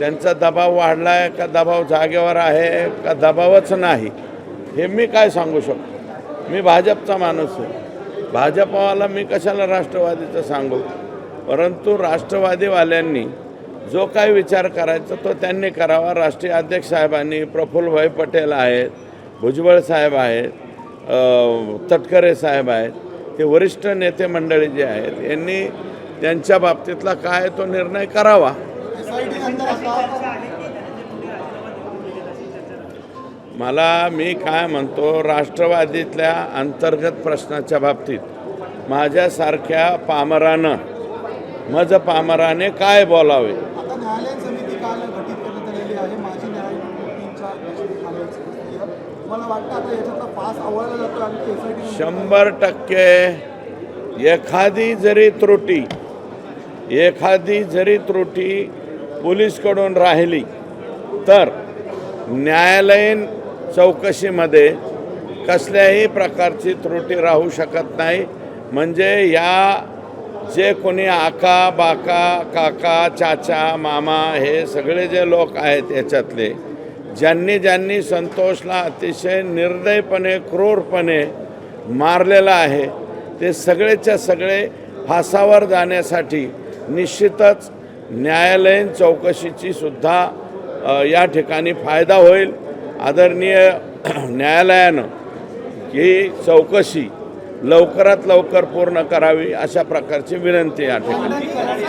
त्यांचा दबाव वाढला आहे का दबाव जागेवर आहे का दबावच नाही हे मी काय सांगू शकतो? मी भाजपचा माणूस आहे. भाजपवाला मी कशाला राष्ट्रवादीचं सांगू? परंतु राष्ट्रवादीवाल्यांनी जो काही विचार करायचा तो त्यांनी करावा. राष्ट्रीय अध्यक्ष साहेबांनी प्रफुल्लभाई पटेल आहेत भुजबळ साहेब आहेत तटकरे साहेब आहेत ते वरिष्ठ नेते मंडळी जे आहेत यांनी त्यांच्या बाबतीतला काय तो निर्णय करावा. मला मी काय म्हणतो राष्ट्रवादीतल्या अंतर्गत प्रश्नाच्या बाबतीत माझ्यासारख्या पामरानं मज पामराने काय बोलावे? शंभर टक्के एखादी जरी त्रुटी एखादी जरी त्रुटी पोलीसकडून राहिली तर न्यायालयीन चौकशीमध्ये कसल्याही प्रकारची त्रुटी राहू शकत नाही. म्हणजे या जे कोणी आका बाका काका चाचा मामा हे सगळे जे लोक आहेत याच्यातले ज्यांनी ज्यांनी संतोषला अतिशय निर्दयपणे क्रूरपणे मारलेलं आहे ते सगळेच्या सगळे फासावर जाण्यासाठी निश्चितच न्यायालयीन चौकशीची सुद्धा या ठिकाणी फायदा होईल. आदरणीय न्यायालयानं ही चौकशी लवकरात लवकर पूर्ण करावी अशा प्रकारची विनंती या ठिकाणी.